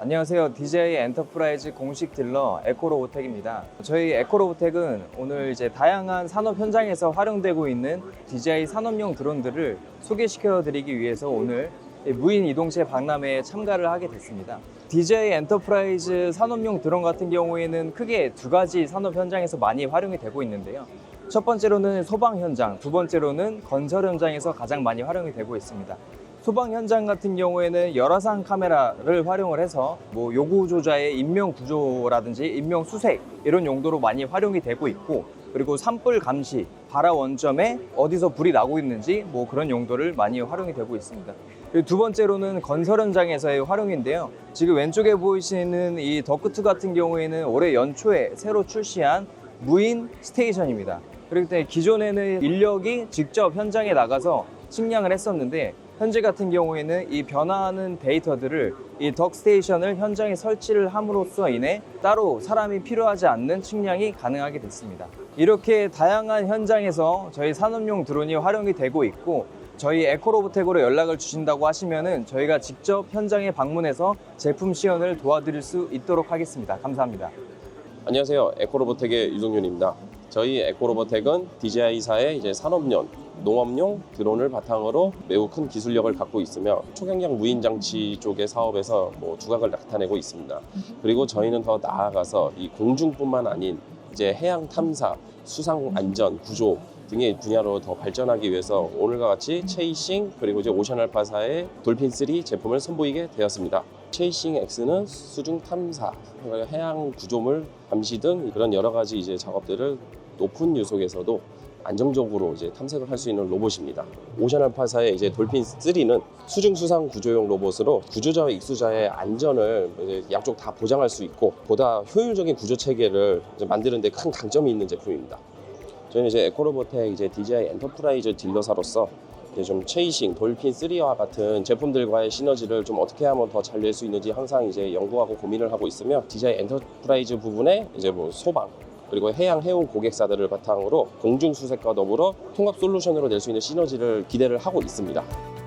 안녕하세요. DJI 엔터프라이즈 공식 딜러 에코로보텍입니다. 저희 에코로보텍은 오늘 이제 다양한 산업 현장에서 활용되고 있는 DJI 산업용 드론들을 소개시켜 드리기 위해서 오늘 무인 이동체 박람회에 참가를 하게 됐습니다. DJI 엔터프라이즈 산업용 드론 같은 경우에는 크게 두 가지 산업 현장에서 많이 활용이 되고 있는데요. 첫 번째로는 소방 현장, 두 번째로는 건설 현장에서 가장 많이 활용이 되고 있습니다. 소방 현장 같은 경우에는 열화상 카메라를 활용을 해서 뭐 요구 조자의 인명 구조라든지 인명 수색 이런 용도로 많이 활용이 되고 있고 그리고 산불 감시, 발화 원점에 어디서 불이 나고 있는지 뭐 그런 용도를 많이 활용이 되고 있습니다. 두 번째로는 건설 현장에서의 활용인데요. 지금 왼쪽에 보이시는 이 더크트 같은 경우에는 올해 연초에 새로 출시한 무인 스테이션입니다. 그렇기 때문에 기존에는 인력이 직접 현장에 나가서 측량을 했었는데 현재 같은 경우에는 이 변화하는 데이터들을 이 덕스테이션을 현장에 설치를 함으로써 인해 따로 사람이 필요하지 않는 측량이 가능하게 됐습니다. 이렇게 다양한 현장에서 저희 산업용 드론이 활용이 되고 있고 저희 에코로보텍으로 연락을 주신다고 하시면은 저희가 직접 현장에 방문해서 제품 시연을 도와드릴 수 있도록 하겠습니다. 감사합니다. 안녕하세요. 에코로보텍의 유동윤입니다. 저희 에코로보텍은 DJI사의 이제 산업용, 농업용 드론을 바탕으로 매우 큰 기술력을 갖고 있으며 초경량 무인 장치 쪽의 사업에서 뭐 두각을 나타내고 있습니다. 그리고 저희는 더 나아가서 이 공중뿐만 아닌 이제 해양 탐사, 수상 안전, 구조 등의 분야로 더 발전하기 위해서 오늘과 같이 체이싱 그리고 이제 오션 알파사의 돌핀 3 제품을 선보이게 되었습니다. 체이싱 X는 수중 탐사, 해양 구조물 감시 등 그런 여러 가지 이제 작업들을 높은 유속에서도 안정적으로 이제 탐색을 할 수 있는 로봇입니다. 오션 알파사의 이제 돌핀 3는 수중 수상 구조용 로봇으로 구조자와 익수자의 안전을 양쪽 다 보장할 수 있고 보다 효율적인 구조 체계를 만드는 데 큰 강점이 있는 제품입니다. 저희는 이제 에코로보텍 이제 DJI 엔터프라이즈 딜러사로서 좀 체이싱, 돌핀 3와 같은 제품들과의 시너지를 좀 어떻게 하면 더 잘 낼 수 있는지 항상 이제 연구하고 고민을 하고 있으며 DJI 엔터프라이즈 부분에 이제 뭐 소방 그리고 해양 해운 고객사들을 바탕으로 공중 수색과 더불어 통합 솔루션으로 낼 수 있는 시너지를 기대를 하고 있습니다.